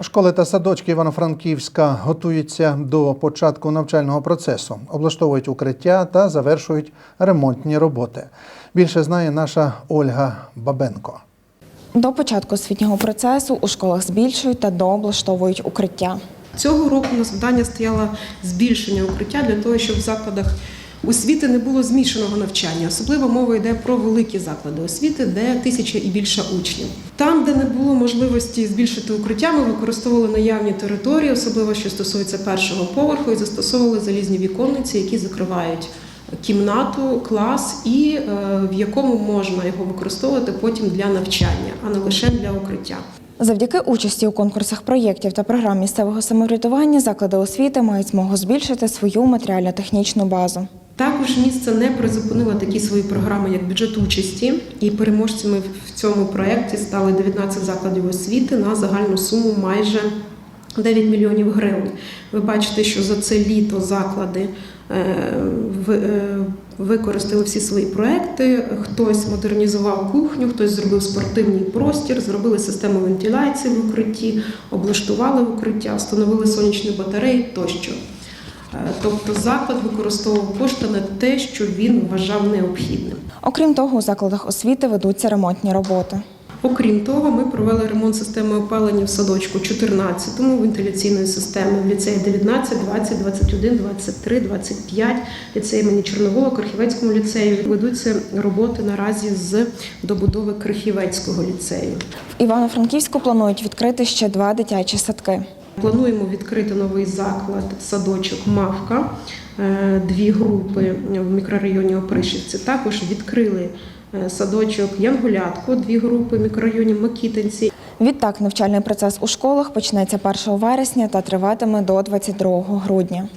Школи та садочки Івано-Франківська готуються до початку навчального процесу, облаштовують укриття та завершують ремонтні роботи. Більше знає наша Ольга Бабенко. До початку освітнього процесу у школах збільшують та дооблаштовують укриття. Цього року на завдання стояло збільшення укриття для того, щоб в закладах освіти не було змішаного навчання. Особливо мова йде про великі заклади освіти, де тисяча і більше учнів. Там, де не було можливості збільшити укриття, ми використовували наявні території, особливо що стосується першого поверху, і застосовували залізні віконниці, які закривають кімнату, клас, і е, в якому можна його використовувати потім для навчання, а не лише для укриття. Завдяки участі у конкурсах проєктів та програм місцевого самоврядування заклади освіти мають змогу збільшити свою матеріально-технічну базу. Також місце не призупинило такі свої програми, як бюджет участі, і переможцями в цьому проєкті стали 19 закладів освіти на загальну суму майже 9 мільйонів гривень. Ви бачите, що за це літо заклади е, е, використали всі свої проекти. Хтось модернізував кухню, хтось зробив спортивний простір, зробили систему вентиляції в укритті, облаштували укриття, встановили сонячні батареї тощо. Е, Тобто заклад використовував кошти на те, що він вважав необхідним. Окрім того, у закладах освіти ведуться ремонтні роботи. Окрім того, ми провели ремонт системи опалення в садочку 14-му, вентиляційної системи в ліцеї 19, 20, 21, 23, 25, ліцеї імені Чорновола, Крихівецькому ліцеї. Ведуться роботи наразі з добудови Крихівецького ліцею. В Івано-Франківську планують відкрити ще два дитячі садки. Плануємо відкрити новий заклад садочок Мавка, е, дві групи в мікрорайоні Опришівці. Також відкрили е, садочок Янгулятко, дві групи в мікрорайоні Макітинці. Відтак навчальний процес у школах почнеться 1 вересня та триватиме до 22 грудня.